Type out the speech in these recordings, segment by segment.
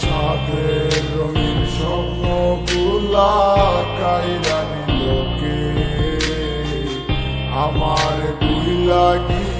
চাঁদের রঙিন স্বপ্নগুলা কাইরা নিলোকে আমার গুইলা গিয়া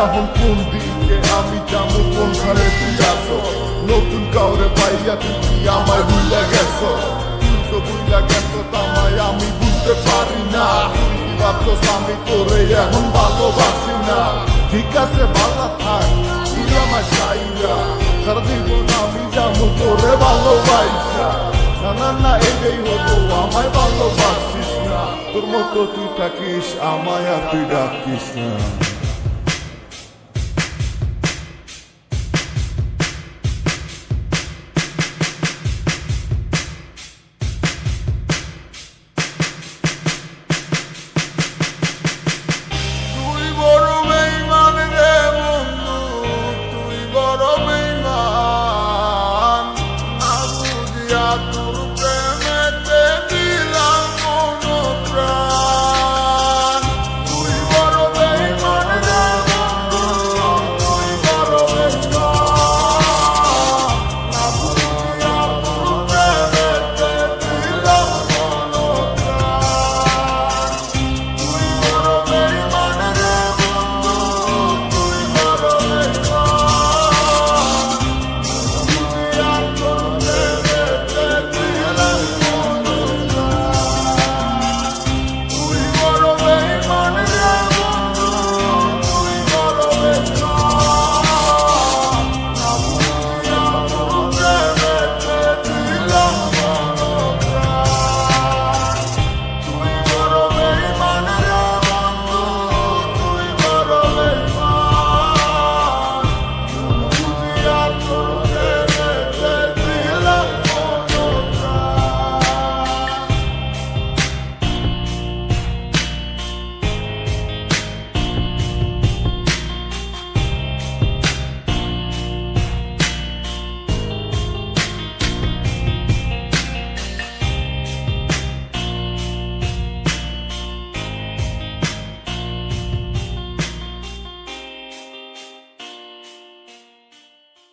এখন কোন দিকে আমি যাব কোন ঘরে তুই নতুন কাউরে পাইয়া কি আমায় তো আমি বুঝতে পারি না। এখন ভালোবাসি না। ঠিক আছে ভালো থাক আমার আমি যাব ভালোবাসা। না না না এটাই হতো আমায় ভালোবাসিস না। তোর মতো তুই থাকিস, আমায় আর তুই ডাকিস না। Lord, oh